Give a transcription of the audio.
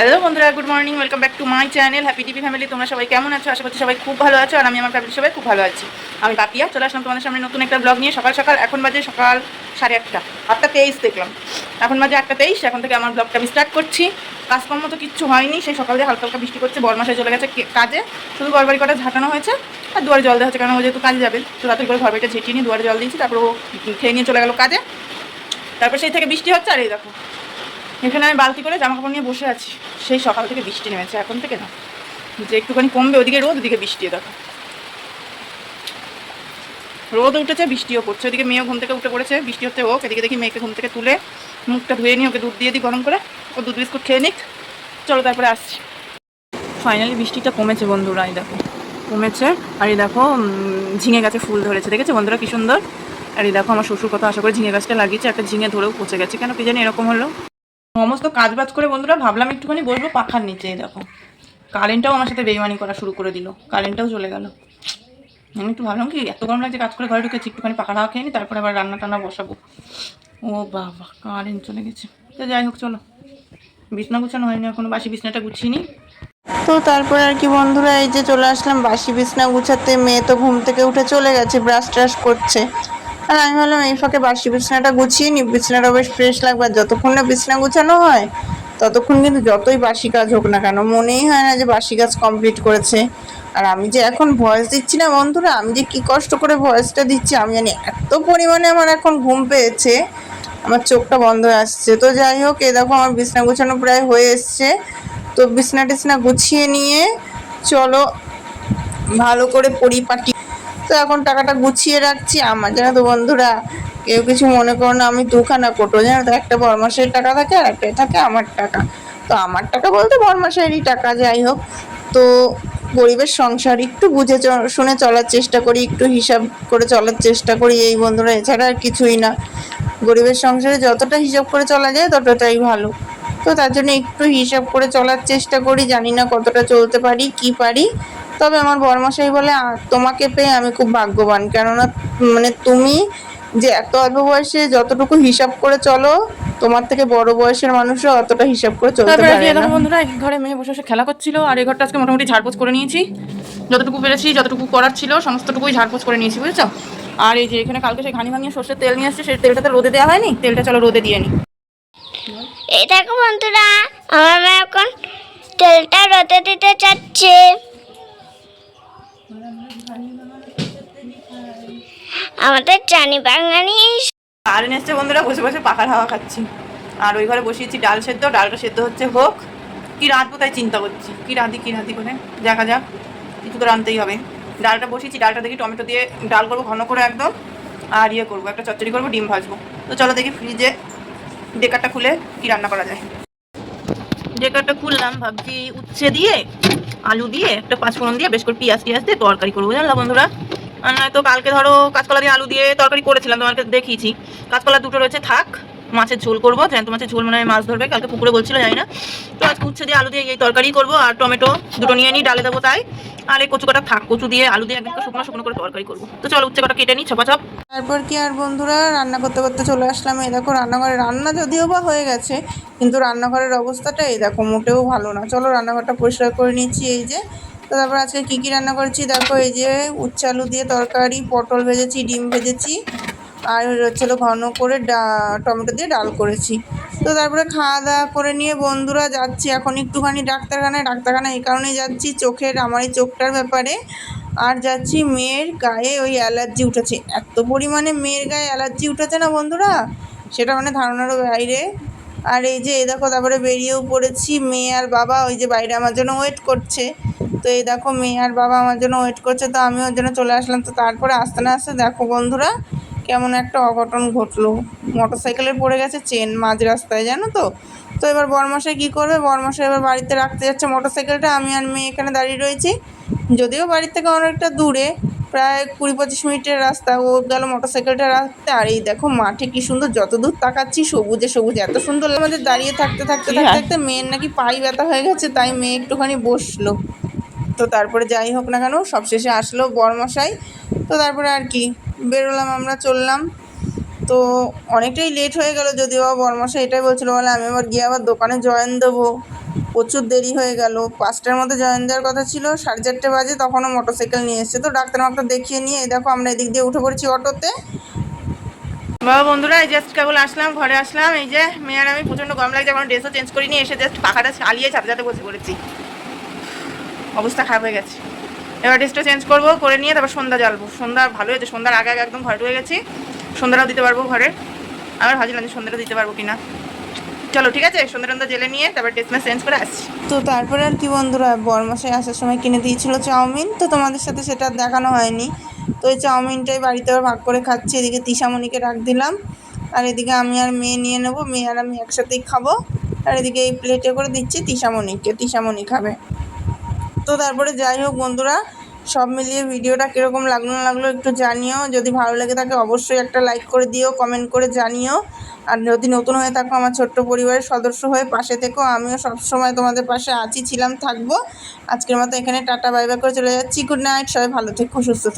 Hello বন্ধুরা good morning welcome back to my channel happy TV family তোমরা সবাই কেমন আছো? আশা করছি সবাই খুব ভালো আছো, আর আমি আমার ফ্যামিলি সবাই খুব ভালো আছি। আমি পাপিয়া, চলে আসলাম তোমাদের সামনে নতুন একটা ব্লগ নিয়ে। সকাল সকাল, এখন বাজে সকাল সাড়ে আটটা। আটটা তেইশ দেখলাম। এখন বাজে আটটা তেইশ, এখন থেকে আমার ব্লগটা আমি স্টার্ট করছি। কাজকর্ম তো কিচ্ছু হয়নি, সেই সকালে হালকা হালকা বৃষ্টি করছে বরমাসায় চলে গেছে কাজে। শুধু ঘরবাড়ি কটা ঝাঁটানো হয়েছে, আর দুয়ারে জল দেওয়া হচ্ছে কারণ ও যেহেতু কাজে যাবে, তো তাড়াতাড়ি করে ঘরবাড়িটা ঝেঁটিয়ে নিয়ে দুয়ারে জল দিয়েছি, তারপর ও খেয়ে নিয়ে চলে গেলো কাজে। তারপর সেই থেকে বৃষ্টি হচ্ছে, আর এই দেখো, এখানে আমি বালতি করে জামা কাপড় নিয়ে বসে আছি। সেই সকাল থেকে বৃষ্টি নেমেছে, এখন থেকে না। যে একটুখানি কমবে, ওদিকে রোদ, ওদিকে বৃষ্টি দেখো। রোদ উঠেছে, বৃষ্টিও পড়ছে। ওদিকে মেয়েও ঘুম থেকে উঠে পড়েছে, বৃষ্টি হচ্ছে হোক, এদিকে দেখি মেয়েকে ঘুম থেকে তুলে মুখটা ধুয়ে নিই, ওকে দুধ দিয়ে দিই গরম করে। ও দুধ বিস্কুট খেয়ে নিক। চলো তারপরে আসছি। ফাইনালি বৃষ্টিটা কমেছে বন্ধুরা, এই দেখো। কমেছে। আর এই দেখো ঝিঙে গাছে ফুল ধরেছে, দেখেছ বন্ধুরা কি সুন্দর? আর এই দেখো আমার শ্বশুর কথা আশা করে ঝিঙে গাছটা লাগিয়েছে, একটা ঝিঙে ধরেও পচে গেছে। কেন কি জানি এরকম হলো। সমস্ত কাজ বাজ করে বন্ধুরা ভাবলাম একটুখানি বসবো পাখার নিচে দেখো। কারেন্টটাও আমার সাথে বেইমানি করা শুরু করে দিল। কারেন্টটাও চলে গেল। আমি একটু ভাবলাম কি, এত গরম লাগছে কাজ করে ঘরে ঢুকেছি, একটুখানি পাখা হাওয়া খেয়ে নি, তারপরে আবার রান্না টান্না বসাবো। ও বাবা, কারেন্ট চলে গেছে। তো যাই হোক, চলো। বিছনা গুছানো হয়নি এখনও, বাসি বিছনাটা গুছিয়ে নিই তো তারপরে আর কি বন্ধুরা, এই যে চলে আসলাম, বাসি বিছনা গুছাতে, মেয়ে তো ঘুম থেকে উঠে চলে গেছে, ব্রাশ ট্রাশ করছে। আর আমি ভাবলাম, এই ফাঁকে বাসি বিছানাটা গুছিয়ে নি। বিছানাটা বেশ ফ্রেশ লাগবে, আর যতক্ষণ না বিছানা গুছানো হয়, ততক্ষণ কিন্তু যতই বাসি কাজ হোক না কেন, মনেই হয় না যে বাসি কাজ কমপ্লিট করেছে। আর আমি যে এখন ভয়েস দিচ্ছি না বন্ধুরা, আমি যে কী কষ্ট করে ভয়েসটা দিচ্ছি, আমি জানি এত পরিমাণে আমার এখন ঘুম পেয়েছে। আমার চোখটা বন্ধ হয়ে আসছে। তো যাই হোক এ দেখো আমার বিছনা গুছানো প্রায় হয়ে এসছে। তো বিছনা টিছনা গুছিয়ে নিয়ে চলো, ভালো করে পরিপাটি তো এখন টাকাটা গুছিয়ে রাখছি। আমার জানো তো বন্ধুরা কেউ কিছু মনে করো না, আমি দুখানা কোটো জানো তো? একটা বরমাসের টাকা থাকে, আর একটা থাকে আমার টাকা। তো আমার টাকা বলতে বরমাসেরই টাকা, যাই হোক। তো গরিবের সংসার একটু বুঝে শুনে চলার চেষ্টা করি, একটু হিসাব করে চলার চেষ্টা করি এই বন্ধুরা, এছাড়া আর কিছুই না। গরিবের সংসারে যতটা হিসাব করে চলা যায়, ততটাই ভালো। তো তার জন্য একটু হিসাব করে চলার চেষ্টা করি, জানি না কতটা চলতে পারি, কি পারি। তবে আমার বরমশাই বলে তোমাকে পেয়ে আমি খুব ভাগ্যবান। কেননা মানে তুমি যে এত অল্প বয়সে যতটুকু হিসাব করে চলো তোমার থেকে বড় বয়সের মানুষও অতটা হিসাব করে চলতে পারে না। বন্ধুরা এক ঘরে মেয়ে বসে বসে খেলা করছিল আর এই ঘরটা আজকে মোটামুটি ঝাড়পোছ করে নিয়েছি। যতটুকু পেরেছি যতটুকু করার ছিল সমস্তটুকুই ঝাড়পোছ করে নিয়েছি বুঝেছ? আর এই যে এখানে কালকে সেই ঘানি ভাঙিয়ে সর্ষের তেল নিয়ে আসছে সেই তেলটাতে রোদে দেওয়া হয়নি? তেলটা চলো রোদে দিয়ে নি। এই দেখো বন্ধুরা আমার মা এখন তেলটা রোদে দিতে চাচ্ছে। আমাদের জানি বাঙালি। আর এসছে বন্ধুরা, বসে বসে পাখার হাওয়া খাচ্ছি। আর ওই ঘরে বসিয়েছি ডাল সেদ্ধ, ডালটা সেদ্ধ হচ্ছে হোক। কি রাঁধবো তাই চিন্তা করছি। কি রাঁধি কি রাঁধি করে? দেখা যাক, কিছু তো রাঁধতেই হবে। ডালটা বসিয়েছি, ডালটা দেখি টমেটো দিয়ে ডাল করব ঘন করে একদম, আর ইয়ে করব, একটা চচ্চড়ি করব, ডিম ভাজবো। তো চলো দেখি ফ্রিজে ডেকারটা খুলে কি রান্না করা যায়। ডেকারটা খুললাম, ভাবছি উচ্ছে দিয়ে, আলু দিয়ে, একটা পাঁচফোড়ন দিয়ে, বেশ করে পেঁয়াজ টিয়াজ দিয়ে তরকারি করব, জানলা বন্ধুরা? নয়তো কালকে ধরো কাঁচকলা দিয়ে আলু দিয়ে তরকারি করেছিলাম তোমাকে দেখিয়েছি। কাঁচকলা দুটো রয়েছে, থাক, মাছের ঝোল করব। জ্যান্ত মাছের ঝোল মনে মাছ ধরবে, কালকে পুকুরে বলছিল, জানি না। তো আজকে উচ্ছে দিয়ে আলু দিয়ে এই তরকারি করব, আর টমেটো দুটো নিয়ে নিই ডালে দেবো তাই। আর এই কচু কটা থাক, কচু দিয়ে আলু দিয়ে একদম শুকনো শুকনো করে তরকারি করব। তো চলো উচ্ছে কটা কেটে নিই ছপা ছপ। তারপর কি আর বন্ধুরা, রান্না করতে করতে চলে আসলাম, এই দেখো রান্নাঘরে। রান্না যদিও বা হয়ে গেছে, কিন্তু রান্নাঘরের অবস্থাটা এই দেখো, মোটেও ভালো না। চলো রান্নাঘরটা পরিষ্কার করে নিচ্ছি, এই যে। তো তারপর আজকে কী কী রান্না করেছি? দেখো, এই যে উচ্ছে আলু দিয়ে তরকারি, পটল ভেজেছি, ডিম ভেজেছি, আর হচ্ছিল ঘন করে ডা- টমেটো দিয়ে ডাল করেছি। তো তারপরে খাওয়া দাওয়া করে নিয়ে বন্ধুরা যাচ্ছি। এখন একটুখানি ডাক্তারখানায় ডাক্তারখানায় এই কারণেই যাচ্ছি। চোখের, আমার এই চোখটার ব্যাপারে। আর যাচ্ছি, মেয়ের গায়ে ওই অ্যালার্জি উঠেছে। এত পরিমাণে মেয়ের গায়ে অ্যালার্জি উঠেছে না বন্ধুরা? সেটা মানে ধারণারও বাইরে। আর এই যে, এই দেখো, তারপরে বেরিয়েও পড়েছি। মেয়ে আর বাবা ওই যে বাইরে, আমার জন্য ওয়েট করছে। তো এই দেখো মেয়ে আর বাবা আমার জন্য ওয়েট করছে তো আমি ওর জন্য চলে আসলাম। তো তারপরে আসতে না আসতে দেখো বন্ধুরা কেমন একটা অঘটন ঘটলো। মোটর সাইকেলে পড়ে গেছে চেন মাঝ রাস্তায় জানো তো? তো এবার বরমাসাই কী করবে? বরমাসাই এবার বাড়িতে রাখতে যাচ্ছে মোটর সাইকেলটা আমি আর মেয়ে এখানে দাঁড়িয়ে রয়েছি। যদিও বাড়ির থেকে অনেকটা দূরে প্রায় কুড়ি পঁচিশ মিনিটের রাস্তা ও গেল মোটর সাইকেলটা রাখতে। আর এই দেখো মাঠে কি সুন্দর যত দূর তাকাচ্ছি সবুজে সবুজ এত সুন্দর আমাদের দাঁড়িয়ে থাকতে থাকতে থাকতে। থাকতে মেয়ের নাকি পাই ব্যথা হয়ে গেছে তাই মেয়ে একটুখানি বসল। তো তারপরে যাই হোক না কেন, সবশেষে আসলো বরমশাই। তো তারপরে আর কি, বেরোলাম আমরা, চললাম। তো অনেকটাই লেট হয়ে গেল যদিও, বরমশাই এটাই বলছিল, বলে, আমি আবার গিয়ে আবার দোকানে জয়েন দেবো। প্রচুর দেরি হয়ে গেল। পাঁচটার মধ্যে জয়েন দেওয়ার কথা ছিল, সাড়ে চারটে বাজে, তখনও মোটরসাইকেল নিয়ে এসছে। তো ডাক্তার মাক্তার দেখিয়ে নিয়ে দেখো, আমরা এদিক দিয়ে উঠে পড়েছি অটোতে। বাবা, বন্ধুরা, এই জাস্ট কেবল আসলাম, ঘরে আসলাম। এই যে, মেয়ের, আমি প্রচণ্ড গরম লাগছে, এখন ড্রেসও চেঞ্জ করিনি, এসে জাস্ট পাখাটা চালিয়ে ছাতে ছাতে বসে পড়েছি। অবস্থা খারাপ হয়ে গেছে। এবার ড্রেসটা চেঞ্জ করব, করে নিয়ে তারপর সন্ধ্যা জ্বালবো। সন্ধ্যা ভালো হয়েছে, সন্ধ্যার আগে আগে একদম ঘরে ঢুকে গেছি। সন্ধ্যাটাও দিতে পারব ঘরে। আবার ভাবছিলাম যে সন্ধ্যাটা দিতে পারব কিনা। চলো, ঠিক আছে? সন্ধ্যা টন্ধা জেলে নিয়ে তারপর ড্রেসটা চেঞ্জ করে আসছি। তো তারপরে আর কি বন্ধুরা বরমাসায় আসার সময় কিনে দিয়েছিল চাউমিন। তো তোমাদের সাথে সেটা দেখানো হয়নি। তো ওই চাউমিনটাই বাড়িতে আবার ভাগ করে খাচ্ছি। এদিকে তিশামণিকে রাখ দিলাম। আর এদিকে আমি আর মেয়ে নিয়ে নেব। মেয়ে আর আমি একসাথেই খাব। আর এদিকে এই প্লেটে করে দিচ্ছি তিশামণিকে। তিশামণি খাবে। তো তারপরে যাই হোক বন্ধুরা, সব মিলিয়ে ভিডিওটা কীরকম লাগল না লাগল একটু জানিও। যদি ভালো লাগে থাকে অবশ্যই একটা লাইক করে দিও কমেন্ট করে জানিও। আর যদি নতুন হয়ে থাকো আমার ছোট্ট পরিবারের সদস্য হয়ে পাশে থেকো, আমিও সবসময় তোমাদের পাশে আছি, ছিলাম, থাকব। আজকের মতো এখানে টাটা বাই বাই করে চলে যাচ্ছি। গুড নাইট সবাই ভালো থেকো, সুস্থ থেকো।